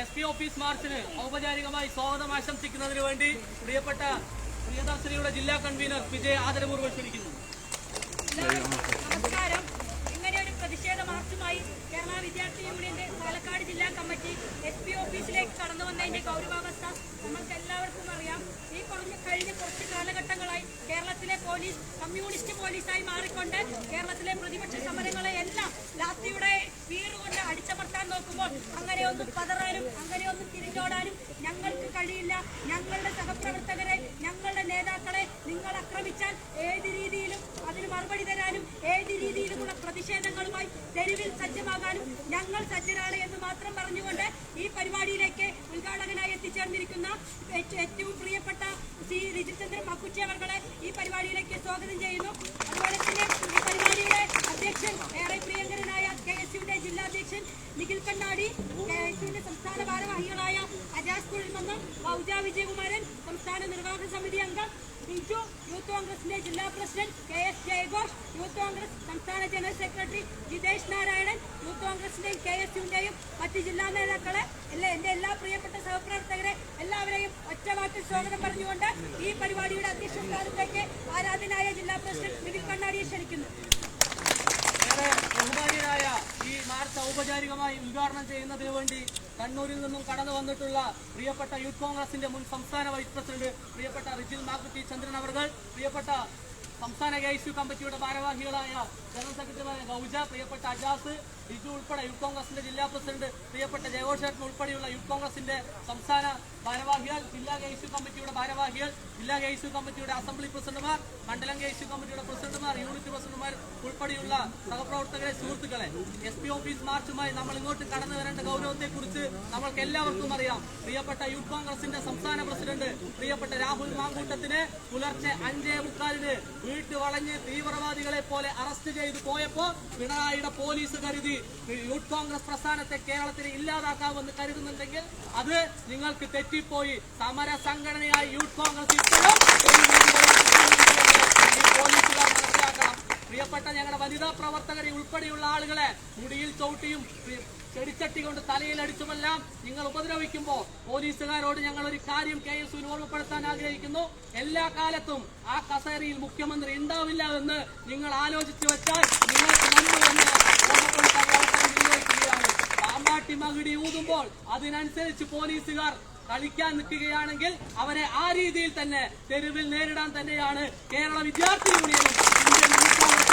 S P office മാർച്ചിന് ഔപചാരികമായി സ്വാഗതം ആശംസിക്കുന്നതിന് വേണ്ടി പ്രിയപ്പെട്ട പ്രിയദർശിനിയുടെ ജില്ലാ കൺവീനർ വിജയ് ആദരപൂർവം ക്ഷണിക്കുന്നു. നമസ്കാരം. ഇങ്ങനെ ഒരു പ്രതിഷേധ മാർച്ചുമായി കേരള വിദ്യാർത്ഥി യൂണിയന്റെ പാലക്കാട് ജില്ലാ കമ്മിറ്റി എസ് പി ഓഫീസിലേക്ക് കടന്നു വന്നതിന്റെ ഗൗരവാവസ്ഥ നമുക്ക് എല്ലാവർക്കും അറിയാം. ഈ കുറഞ്ഞ കഴിഞ്ഞ കുറച്ച് കാലഘട്ടങ്ങളായി കേരളത്തിലെ പോലീസ് കമ്മ്യൂണിസ്റ്റ് പോലീസായി മാറിക്കൊണ്ട് കേരളത്തിലെ പ്രതിപക്ഷ സമരങ്ങളെ എല്ലാം ലാത്തിയുടെ വീറുകൊണ്ട് അടിച്ചമർത്താൻ നോക്കുമ്പോൾ അങ്ങനെ ഒന്ന് പതറാനും അങ്ങനെ ഒന്ന് തിരിഞ്ഞോടാനും ഞങ്ങൾക്ക് കഴിയില്ല. ഞങ്ങളുടെ സഹപ്രവർത്തകരെ ഞങ്ങളുടെ നേതാക്കളെ നിങ്ങൾ ആക്രമിച്ചാൽ ഏത് രീതിയിലും അതിന് മറുപടി തരാനും ഏത് രീതിയിലുമുള്ള പ്രതിഷേധങ്ങളുമായി തെരുവിൽ സജ്ജമാകാനും ഞങ്ങൾ സജ്ജരാണ് എന്ന് മാത്രം പറഞ്ഞുകൊണ്ട് ഈ പരിപാടിയിലേക്ക് ഉദ്ഘാടകനായി എത്തിച്ചേർന്നിരിക്കുന്ന ഏറ്റ- ഏറ്റവും പ്രിയപ്പെട്ട സി രജിചന്ദ്രൻ മക്കുച്ചി അവർകളെ ഈ പരിപാടിയിലേക്ക് സ്വാഗതം ചെയ്യുന്നു. അതുപോലെ തന്നെ ഈ പരിപാടിയുടെ അധ്യക്ഷൻ ഏറെ പ്രിയങ്കരനായ അധ്യക്ഷൻ നിഖിൽ കണ്ണാടി കെഎസ്യുവിന്റെ സംസ്ഥാന ഭാരവാഹികളായ അജാസ് കുഴിമന്നം ഫൗജ വിജയകുമാരൻ സംസ്ഥാന നിർവാഹക സമിതി അംഗം ബിജു യൂത്ത് കോൺഗ്രസിന്റെ ജില്ലാ പ്രസിഡന്റ് കെ എസ് ജയഘോഷ് യൂത്ത് കോൺഗ്രസ് സംസ്ഥാന general secretary Jithesh Narayanan youth കോൺഗ്രസിന്റെയും കെ എസ് യുവിന്റെയും മറ്റ് ജില്ലാ നേതാക്കളെ എല്ലാ എന്റെ എല്ലാ പ്രിയപ്പെട്ട സഹപ്രവർത്തകരെ എല്ലാവരെയും ഒറ്റവാക്കിൽ സ്വാഗതം പറഞ്ഞുകൊണ്ട് ഈ പരിപാടിയുടെ അധ്യക്ഷ ആരാധനായ ജില്ലാ പ്രസിഡന്റ് നിഖിൽ കണ്ണാടിയെ ക്ഷണിക്കുന്നു. ബഹുമാന്യനായ ഈ മാർച്ച് ഔപചാരികമായി ഉദ്ഘാടനം ചെയ്യുന്നതിന് വേണ്ടി കണ്ണൂരിൽ നിന്നും കടന്നു വന്നിട്ടുള്ള പ്രിയപ്പെട്ട യൂത്ത് കോൺഗ്രസിന്റെ മുൻ സംസ്ഥാന വൈസ് പ്രസിഡന്റ് പ്രിയപ്പെട്ട റിജിൽ മാക്കുട്ടി ചന്ദ്രൻ അവർ പ്രിയപ്പെട്ട സംസ്ഥാന കെ കമ്മിറ്റിയുടെ ഭാരവാഹികളായ ജനറൽ സെക്രട്ടറിയായ ഗൗജ പ്രിയപ്പെട്ട അജാസ് ബിജു ഉൾപ്പെടെ യൂത്ത് കോൺഗ്രസിന്റെ ജില്ലാ പ്രസിഡന്റ് പ്രിയപ്പെട്ട ജയഘോഷേട്ടൻ ഉൾപ്പെടെയുള്ള യൂത്ത് കോൺഗ്രസിന്റെ സംസ്ഥാന ഭാരവാഹികൾ ജില്ലാ കെ കമ്മിറ്റിയുടെ ഭാരവാഹികൾ ജില്ലാ കെ കമ്മിറ്റിയുടെ അസംബ്ലി പ്രസിഡന്റുമാർ മണ്ഡലം കെ കമ്മിറ്റിയുടെ പ്രസിഡന്റുമാർ യൂണിറ്റ് പ്രസിഡന്റുമാർ ഉൾപ്പെടെയുള്ള സഹപ്രവർത്തകരെ സുഹൃത്തുക്കളെ എസ് പി ഓഫീസ് മാർച്ചുമായി നമ്മൾ ഇങ്ങോട്ട് കടന്നു വരേണ്ട ഗൗരവത്തെക്കുറിച്ച് നമ്മൾക്ക് എല്ലാവർക്കും അറിയാം. പ്രിയപ്പെട്ട യൂത്ത് കോൺഗ്രസിന്റെ സംസ്ഥാന പ്രസിഡന്റ് പ്രിയപ്പെട്ട രാഹുൽ മാങ്കൂട്ടത്തിന് പുലർച്ചെ അഞ്ചേ മുക്കാലിന് വീട്ടു വളഞ്ഞ് തീവ്രവാദികളെ പോലെ അറസ്റ്റ് ചെയ്തു പോയപ്പോൾ പിണറായിയുടെ പോലീസ് കരുതി യൂത്ത് കോൺഗ്രസ് പ്രസ്ഥാനത്തെ കേരളത്തിൽ ഇല്ലാതാക്കാമെന്ന് കരുതുന്നുണ്ടെങ്കിൽ അത് നിങ്ങൾക്ക് തെറ്റിപ്പോയി. സമര സംഘടനയായി യൂത്ത് കോൺഗ്രസ് ഇപ്പോഴും പോലീസുകാർ മനസ്സിലാക്കണം പ്രിയപ്പെട്ട ഞങ്ങളുടെ വനിതാ പ്രവർത്തകരെ ഉൾപ്പെടെയുള്ള ആളുകളെ മുടിയിൽ ചവിട്ടിയും ചെടിച്ചട്ടി കൊണ്ട് തലയിലടിച്ചുമെല്ലാം നിങ്ങൾ ഉപദ്രവിക്കുമ്പോൾ പോലീസുകാരോട് ഞങ്ങൾ ഒരു കാര്യം കെ എസ് ഓർമ്മപ്പെടുത്താൻ ആഗ്രഹിക്കുന്നു. എല്ലാ കാലത്തും ആ കസേരയിൽ മുഖ്യമന്ത്രി ഉണ്ടാവില്ല എന്ന് നിങ്ങൾ ആലോചിച്ചു വെച്ചാൽ നിങ്ങൾക്ക് മുമ്പ് എന്ന് ഓർമ്മപ്പെടുത്താൻ പാമ്പാട്ടി മകിടി ഊതുമ്പോൾ അതിനനുസരിച്ച് പോലീസുകാർ കളിക്കാൻ നിൽക്കുകയാണെങ്കിൽ അവരെ ആ രീതിയിൽ തന്നെ തെരുവിൽ നേരിടാൻ തന്നെയാണ് കേരള വിദ്യാർത്ഥി യൂണിയനും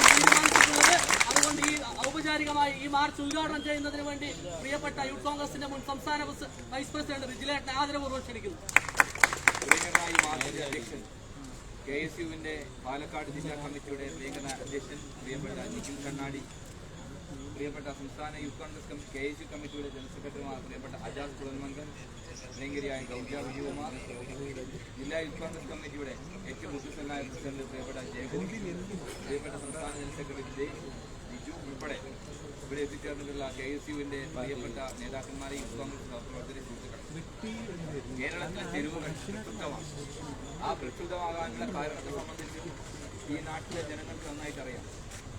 തീരുമാനിച്ചിട്ടുള്ളത്. അതുകൊണ്ട് ഈ ഔപചാരികമായി ഈ മാർച്ച് ഉദ്ഘാടനം ചെയ്യുന്നതിന് വേണ്ടി പ്രിയപ്പെട്ട യൂത്ത് കോൺഗ്രസിന്റെ മുൻ സംസ്ഥാന വൈസ് പ്രസിഡന്റ് റിജിലേട്ടനെ ആദരപൂർവം ക്ഷണിക്കുന്നു. കെ എസ് യുവിന്റെ പാലക്കാട് ജില്ലാ കമ്മിറ്റിയുടെ പ്രിയങ്കര അധ്യക്ഷൻ പ്രിയപ്പെട്ട നിഖിൽ കണ്ണാടി പ്രിയപ്പെട്ട സംസ്ഥാന youth Congress committee K S U കമ്മിറ്റിയുടെ ജനറൽ സെക്രട്ടറിമാർ പ്രിയപ്പെട്ട അജാസ് കുളൻമങ്കൻ പ്രിയങ്കരിയായ ഗൗജ വിജയകുമാർ ജില്ലാ യൂത്ത് കോൺഗ്രസ് കമ്മിറ്റിയുടെ ഏറ്റവും മുഖ്യസ്ഥനായ പ്രസിഡന്റ് പ്രിയപ്പെട്ട ജയഗോപി പ്രിയപ്പെട്ട സംസ്ഥാന ജനറൽ സെക്രട്ടറി ജയ് ബിജു ഉൾപ്പെടെ ഇവിടെ എത്തിച്ചേർന്നിട്ടുള്ള കെ എസ് യുവിന്റെ പ്രിയപ്പെട്ട നേതാക്കന്മാരെ യൂത്ത് കോൺഗ്രസ് പ്രവർത്തകരെ സുഹൃത്തുക്കൾ കേരളത്തിലെ തെരുവുകൾ പ്രക്ഷുബ്ധമാണ്. ആ പ്രക്ഷുബ്ധമാകാനുള്ള കാരണത്തെ സംബന്ധിച്ച് ഈ നാട്ടിലെ ജനങ്ങൾക്ക് നന്നായിട്ട് അറിയാം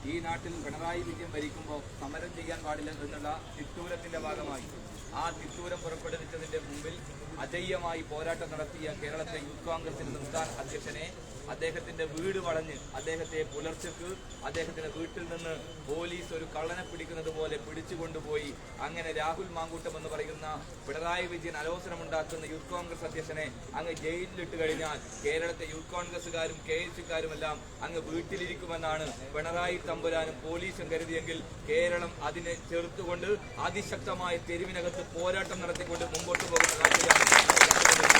ഈ നാട്ടിൽ പിണറായി വിജയൻ ഭരിക്കുമ്പോൾ സമരം ചെയ്യാൻ പാടില്ല എന്നുള്ള തിട്ടൂരത്തിന്റെ ഭാഗമായി. ആ തിട്ടൂരം പുറപ്പെടുവിച്ചതിന്റെ മുമ്പിൽ അജയ്യമായി പോരാട്ടം നടത്തിയ കേരളത്തിലെ യൂത്ത് കോൺഗ്രസിന്റെ സംസ്ഥാന അധ്യക്ഷനെ അദ്ദേഹത്തിന്റെ വീട് വളഞ്ഞ് അദ്ദേഹത്തെ പുലർച്ചക്ക് അദ്ദേഹത്തിന്റെ വീട്ടിൽ നിന്ന് പോലീസ് ഒരു കള്ളനെ പിടിക്കുന്നത് പോലെ പിടിച്ചുകൊണ്ടുപോയി. അങ്ങനെ രാഹുൽ മാങ്കൂട്ടം എന്ന് പറയുന്ന പിണറായി വിജയൻ അലോചനമുണ്ടാക്കുന്ന യൂത്ത് കോൺഗ്രസ് അധ്യക്ഷനെ അങ്ങ് ജയിലിലിട്ട് കഴിഞ്ഞാൽ കേരളത്തെ യൂത്ത് കോൺഗ്രസുകാരും കെ എസ് എല്ലാം അങ്ങ് വീട്ടിലിരിക്കുമെന്നാണ് പിണറായി തമ്പുരാനും പോലീസും കരുതിയെങ്കിൽ കേരളം അതിനെ ചെറുത്തുകൊണ്ട് അതിശക്തമായ തെരുവിനകത്ത് പോരാട്ടം നടത്തിക്കൊണ്ട് മുമ്പോട്ട് പോകുന്ന കാഴ്ചയാണ്.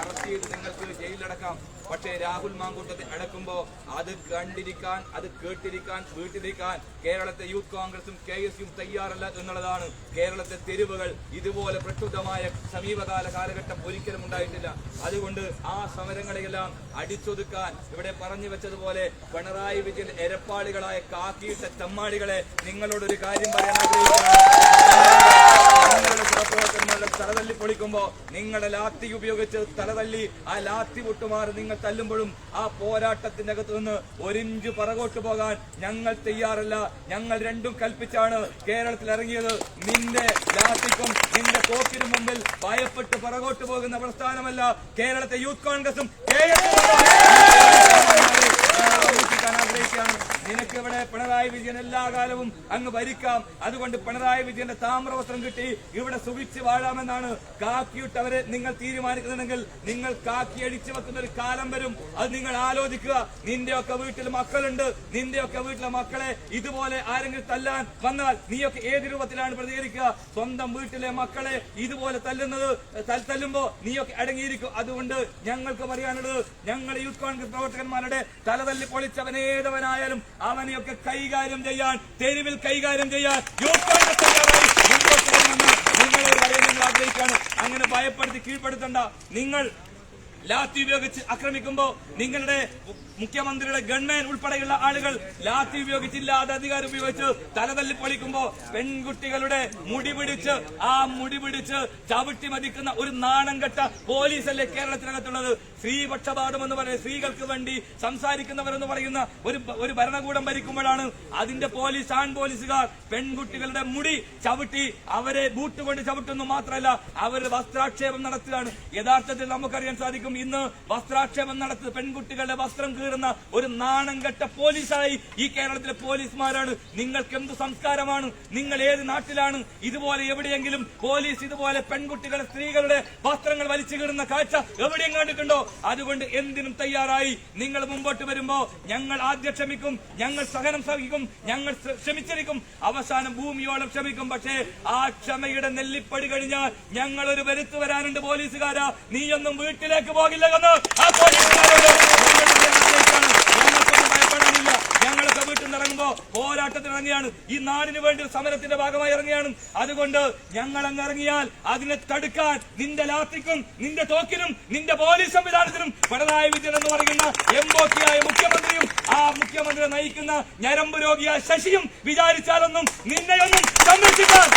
അറസ്റ്റ് ചെയ്ത് നിങ്ങൾക്ക് ജയിലിലടക്കാം. പക്ഷേ രാഹുൽ മാങ്കൂട്ടത്തെ അടക്കുമ്പോൾ അത് കണ്ടിരിക്കാൻ അത് കേട്ടിരിക്കാൻ വീട്ടിലിരിക്കാൻ കേരളത്തെ യൂത്ത് കോൺഗ്രസും കെ എസ് യും തയ്യാറല്ല എന്നുള്ളതാണ് കേരളത്തെ തെരുവുകൾ. ഇതുപോലെ പ്രക്ഷുബ്ധമായ സമീപകാല കാലഘട്ടം ഒരിക്കലും ഉണ്ടായിട്ടില്ല. അതുകൊണ്ട് ആ സമരങ്ങളെയെല്ലാം അടിച്ചൊതുക്കാൻ ഇവിടെ പറഞ്ഞു വെച്ചതുപോലെ പിണറായി വിജയൻ എരപ്പാളികളായ കാക്കിയിട്ട ചമ്മാടികളെ നിങ്ങളോടൊരു കാര്യം പറയാൻ ആഗ്രഹിക്കുകയാണ്. തലതല്ലി പൊളിക്കുമ്പോ നിങ്ങളുടെ ലാത്തി ഉപയോഗിച്ച് തലതല്ലി ആ ലാത്തി പൊട്ടുമാറി നിങ്ങൾ തല്ലുമ്പോഴും ആ പോരാട്ടത്തിന്റെ അകത്ത് നിന്ന് ഒരിഞ്ച് പറകോട്ട് പോകാൻ ഞങ്ങൾ തയ്യാറല്ല. ഞങ്ങൾ രണ്ടും കൽപ്പിച്ചാണ് കേരളത്തിൽ ഇറങ്ങിയത്. നിന്റെ ലാത്തിക്കും നിന്റെ പോക്കിനും മുമ്പിൽ ഭയപ്പെട്ട് പറകോട്ട് പോകുന്ന പ്രസ്ഥാനമല്ല കേരളത്തെ യൂത്ത് കോൺഗ്രസും. ആഗ്രഹിക്കുകയാണ് നിനക്ക് ഇവിടെ പിണറായി വിജയൻ എല്ലാ കാലവും അങ്ങ് ഭരിക്കാം. അതുകൊണ്ട് പിണറായി വിജയന്റെ താമ്രവസ്ത്രം കിട്ടി ഇവിടെ സുഖിച്ച് വാഴാമെന്നാണ് കാക്കിയിട്ടവരെ നിങ്ങൾ തീരുമാനിക്കുന്നുണ്ടെങ്കിൽ നിങ്ങൾ കാക്കി അടിച്ചു വെക്കുന്ന ഒരു കാലം വരും. അത് നിങ്ങൾ ആലോചിക്കുക. നിന്റെയൊക്കെ വീട്ടിൽ മക്കളുണ്ട്. നിന്റെയൊക്കെ വീട്ടിലെ മക്കളെ ഇതുപോലെ ആരെങ്കിലും തല്ലാൻ വന്നാൽ നീയൊക്കെ ഏത് രൂപത്തിലാണ് പ്രതികരിക്കുക? സ്വന്തം വീട്ടിലെ മക്കളെ ഇതുപോലെ തല്ലുന്നത് തല്ലുമ്പോ നീയൊക്കെ അടങ്ങിയിരിക്കും. അതുകൊണ്ട് ഞങ്ങൾക്ക് പറയാനുള്ളത് ഞങ്ങളുടെ യൂത്ത് കോൺഗ്രസ് പ്രവർത്തകന്മാരുടെ തലതല്ലി പൊളിച്ചവനേതവനായാലും അവനെയൊക്കെ കൈകാര്യം ചെയ്യാൻ തെരുവിൽ കൈകാര്യം ചെയ്യാൻ യൂത്ത് കോൺഗ്രസ് അങ്ങനെ ഭയപ്പെടുത്തി കീഴ്പ്പെടുത്തണ്ട. നിങ്ങൾ ലാത്തി ഉപയോഗിച്ച് ആക്രമിക്കുമ്പോ നിങ്ങളുടെ മുഖ്യമന്ത്രിയുടെ ഗൺമേൻ ഉൾപ്പെടെയുള്ള ആളുകൾ ലാത്തി ഉപയോഗിച്ചില്ലാതെ അധികാരം ഉപയോഗിച്ച് തലതല്ലി പൊളിക്കുമ്പോൾ പെൺകുട്ടികളുടെ മുടി പിടിച്ച് ആ മുടി പിടിച്ച് ചവിട്ടി മതിക്കുന്ന ഒരു നാണം കെട്ട പോലീസല്ലേ കേരളത്തിനകത്തുള്ളത്? സ്ത്രീപക്ഷപാതം എന്ന് പറയുന്നത് സ്ത്രീകൾക്ക് വേണ്ടി സംസാരിക്കുന്നവരെന്ന് പറയുന്ന ഒരു ഒരു ഭരണകൂടം ഭരിക്കുമ്പോഴാണ് അതിന്റെ പോലീസ് ആൺ പോലീസുകാർ പെൺകുട്ടികളുടെ മുടി ചവിട്ടി അവരെ ബൂട്ട് കൊണ്ട് ചവിട്ടുന്നു മാത്രമല്ല അവരുടെ വസ്ത്രാക്ഷേപം നടത്തുകയാണ്. യഥാർത്ഥത്തിൽ നമുക്കറിയാൻ സാധിക്കും ഇന്ന് വസ്ത്രാക്ഷേപം നടത്തുന്ന പെൺകുട്ടികളുടെ വസ്ത്രം കീറുന്ന ഒരു നാണം കെട്ട പോലീസായി ഈ കേരളത്തിലെ പോലീസുമാരാണ്. നിങ്ങൾക്ക് എന്ത് സംസ്കാരമാണ്? നിങ്ങൾ ഏത് നാട്ടിലാണ്? ഇതുപോലെ എവിടെയെങ്കിലും പോലീസ് ഇതുപോലെ പെൺകുട്ടികളെ സ്ത്രീകളുടെ വസ്ത്രങ്ങൾ വലിച്ചു കീറുന്ന കാഴ്ച എവിടെയും കണ്ടിട്ടുണ്ടോ? അതുകൊണ്ട് എന്തിനും തയ്യാറായി. നിങ്ങൾ മുമ്പോട്ട് വരുമ്പോ ഞങ്ങൾ ആദ്യം ക്ഷമിക്കും ഞങ്ങൾ സഹനം സഹിക്കും ഞങ്ങൾ ക്ഷമിച്ചിരിക്കും. അവസാനം ഭൂമിയോളം ക്ഷമിക്കും. പക്ഷേ ആ ക്ഷമയുടെ നെല്ലിപ്പടി കഴിഞ്ഞാൽ ഞങ്ങൾ ഒരു വരുത്തു വരാനുണ്ട് പോലീസുകാരാ. നീയൊന്നും വീട്ടിലേക്ക് പോകില്ല എന്ന് ആ പോലീസുകാരോട് ഞങ്ങൾ പറയാൻ ആഗ്രഹിക്കുകയാണ്. ഞങ്ങൾക്കൊന്നും ഭയപ്പെടാനില്ല ഞങ്ങളൊക്കെ വീട്ടിൽ നിന്ന് ഇറങ്ങുമ്പോ പോരാട്ടത്തിന് ഇറങ്ങിയാണ്. ഈ നാടിന് വേണ്ടി സമരത്തിന്റെ ഭാഗമായി ഇറങ്ങിയാണ്. അതുകൊണ്ട് ഞങ്ങൾ അങ്ങ് ഇറങ്ങിയാൽ അതിനെ തടുക്കാൻ നിന്റെ ലാത്തിക്കും നിന്റെ തോക്കിനും നിന്റെ പോലീസ് സംവിധാനത്തിനും പിണറായി വിജയൻ എന്ന് പറയുന്ന എംബോക്കിയായ മുഖ്യമന്ത്രിയും ആ മുഖ്യമന്ത്രിയെ നയിക്കുന്ന ഞരമ്പ് രോഗിയായ ശശിയും വിചാരിച്ചാലൊന്നും നിന്നെയൊന്നും സംരക്ഷിക്കാൻ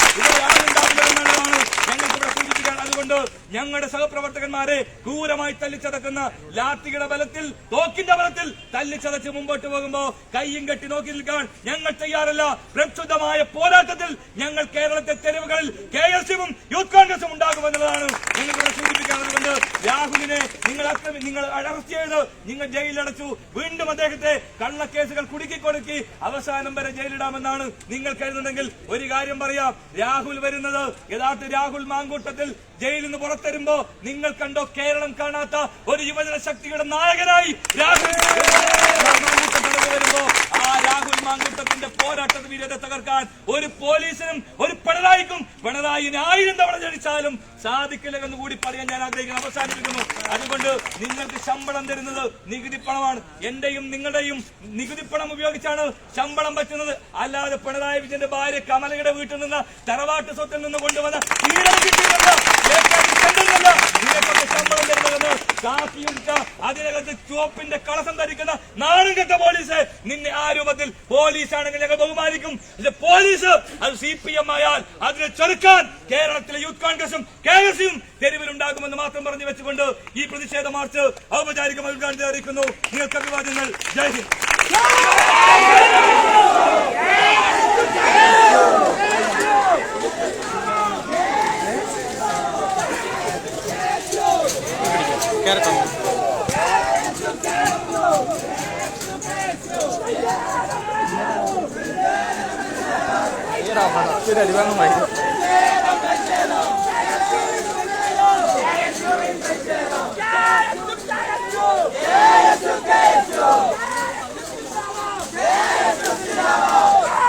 അതുകൊണ്ട് ഞങ്ങളുടെ സഹപ്രവർത്തകന്മാരെ ക്രൂരമായി തല്ലിച്ചതക്കുന്ന ലാത്തിയുടെ ബലത്തിൽ തോക്കിന്റെ ബലത്തിൽ തല്ലിച്ചതച്ച് മുമ്പോട്ട് പോകുമ്പോ കയ്യും കെട്ടി നോക്കി നിൽക്കാൻ ഞങ്ങൾ തയ്യാറല്ല. പ്രക്ഷുബ്ധമായ പോരാട്ടത്തിൽ ഞങ്ങൾ കേരളത്തെ തെരുവുകളിൽ കെ എസ് യുവും യൂത്ത് കോൺഗ്രസും ഉണ്ടാകുമെന്നുള്ളതാണ് നിങ്ങൾ സൂചിപ്പിക്കാറുണ്ട് രാഹുലിനെ നിങ്ങൾ നിങ്ങൾ അറസ്റ്റ് ചെയ്ത് നിങ്ങൾ ജയിലിലടച്ചു വീണ്ടും അദ്ദേഹത്തെ കള്ളക്കേസുകൾ കുടുക്കി കൊടുക്കി അവസാനം വരെ ജയിലിടാമെന്നാണ് നിങ്ങൾ കരുതുന്നെങ്കിൽ ഒരു കാര്യം പറയാം. രാഹുൽ വരുന്നത് യഥാർത്ഥ രാഹുൽ മാങ്കൂട്ടത്തിൽ ജയിലിൽ നിന്ന് പുറത്തരുമ്പോ നിങ്ങൾ കണ്ടോ കേരളം കാണാത്ത ഒരു യുവജന ശക്തിയുടെ നായകനായി രാഹുൽ വരുമ്പോ ആ രാഹുൽ മാങ്കുട്ടത്തിന്റെ പോരാട്ട വീരത തകർക്കാൻ ഒരു പോലീസിനും ഒരു പിണറായിക്കും പിണറായിന് ആയിരം തവണ ജനിച്ചാലും സാധിക്കില്ല എന്ന് കൂടി പറയാൻ ഞാൻ ആഗ്രഹിക്കുന്നു. അവസാനിപ്പിക്കുന്നു. അതുകൊണ്ട് നിങ്ങൾക്ക് ശമ്പളം തരുന്നത് നികുതി പണമാണ്. എന്റെയും നിങ്ങളുടെയും നികുതി പണം ഉപയോഗിച്ചാണ് ശമ്പളം പറ്റുന്നത്. അല്ലാതെ പിണറായി വിജയന്റെ ഭാര്യ കമലയുടെ വീട്ടിൽ നിന്ന് തറവാട്ട് സ്വത്തിൽ നിന്ന് കൊണ്ടുവന്ന ചെണ്ടല്ല നിനക്കൊക്കെ ശമ്പളം തരുന്നതെന്ന് കാക്കിയുണ്ട അതിനകത്ത് ചുവപ്പിന്റെ കളസം ധരിക്കുന്ന നാടുകെട്ട പോലീസ്. നിന്നെ ആ രൂപത്തിൽ പോലീസ് ആണെങ്കിൽ ഞങ്ങൾ ബഹുമാനിക്കും. പോലീസ് അത് സി പി എം ആയാൽ അതിനെ ചെറുക്കാൻ കേരളത്തിലെ യൂത്ത് കോൺഗ്രസും കെ എസ് യും തെരുവിലുണ്ടാകുമെന്ന് മാത്രം പറഞ്ഞു വെച്ചുകൊണ്ട് ഈ പ്രതിഷേധ മാർച്ച് ഔപചാരികമായി ഉദ്ഘാടനം അറിയിക്കുന്നു. നിങ്ങൾക്ക് അഭിവാദ്യങ്ങൾ. ജയ് Hind. quero também. Tira ali, vai no mais. Yeah!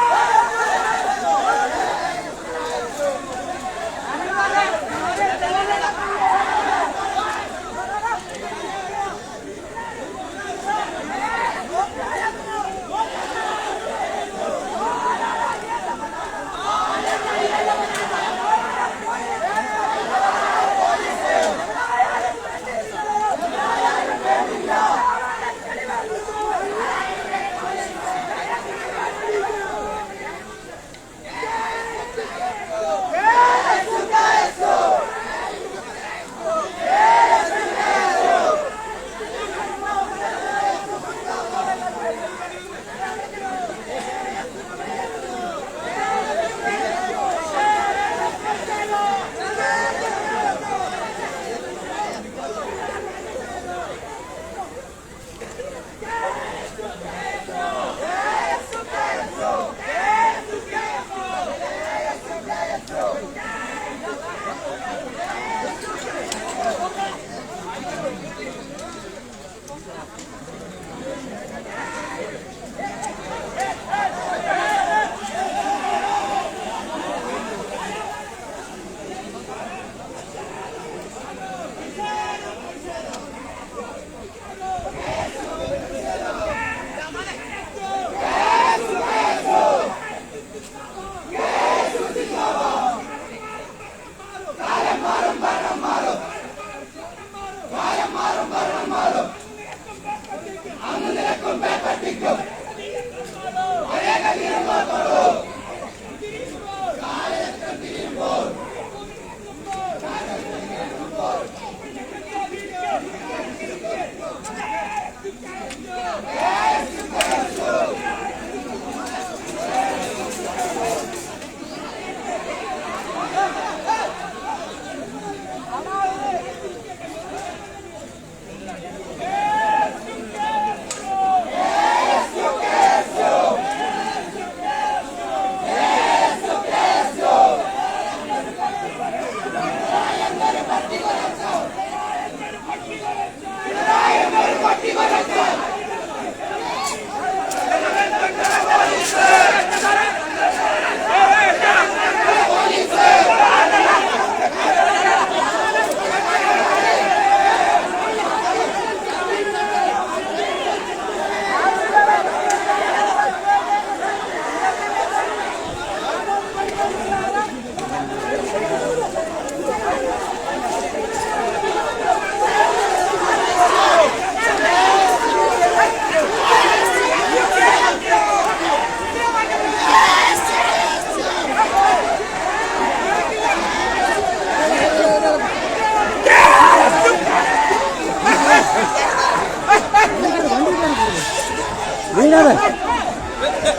Mira,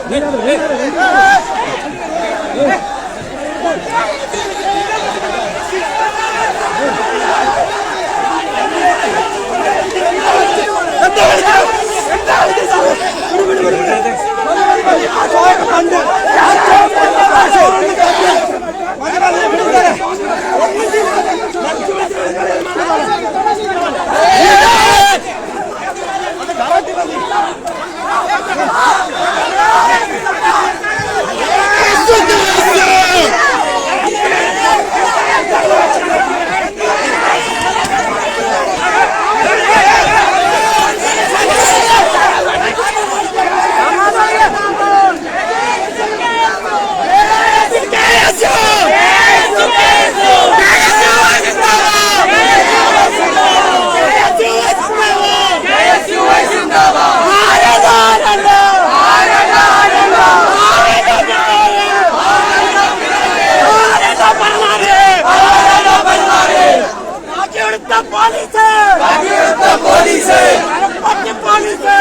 mira, mira. Stop! politics! Fuck your fucking politics!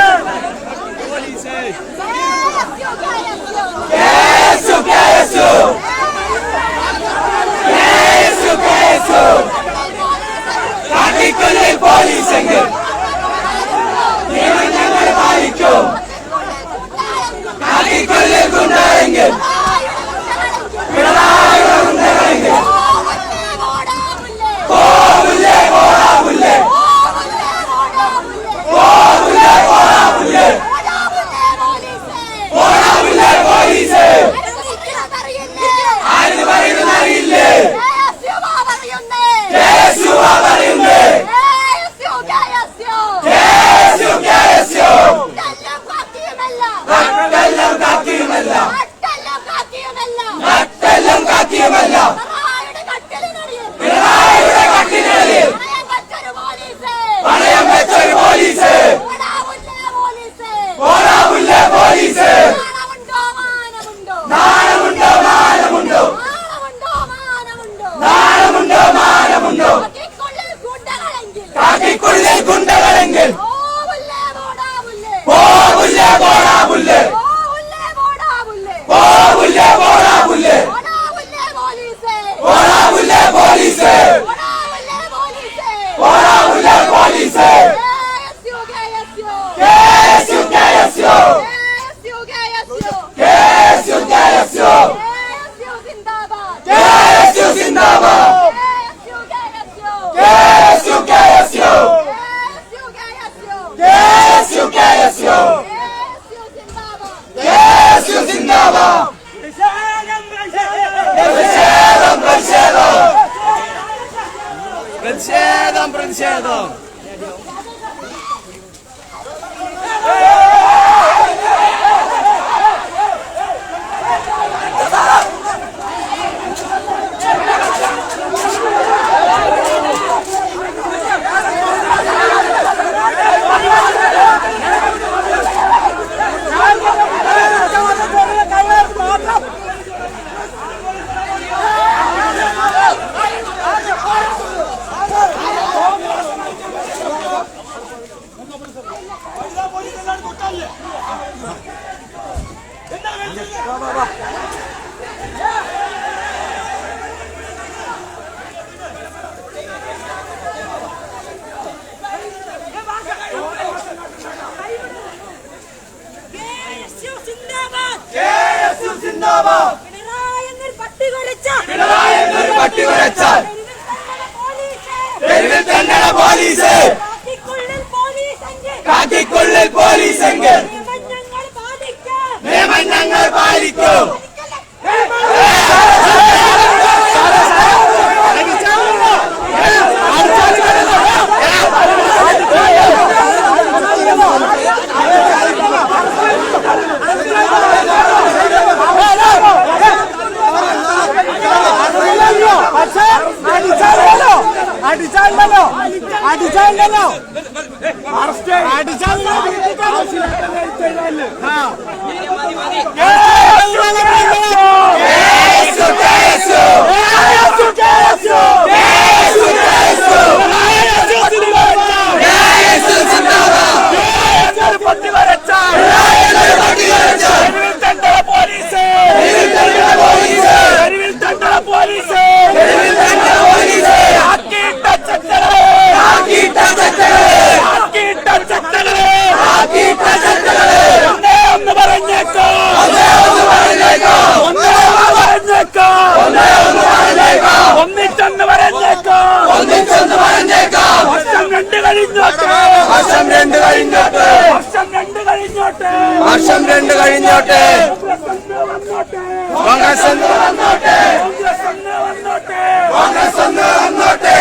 Police കാട്ടിക്കൊള്ളിൽ police എങ്കിൽ. നിയമം ഞങ്ങൾ പാലിക്കും. അടിച്ചാലോ അടിച്ചാലോ അടിച്ചാലോ ആ. വർഷം രണ്ട് കഴിഞ്ഞോട്ടെ. കോൺഗ്രസ് കോൺഗ്രസ് കോൺഗ്രസ് വന്നോട്ടെ. വന്നോട്ടെ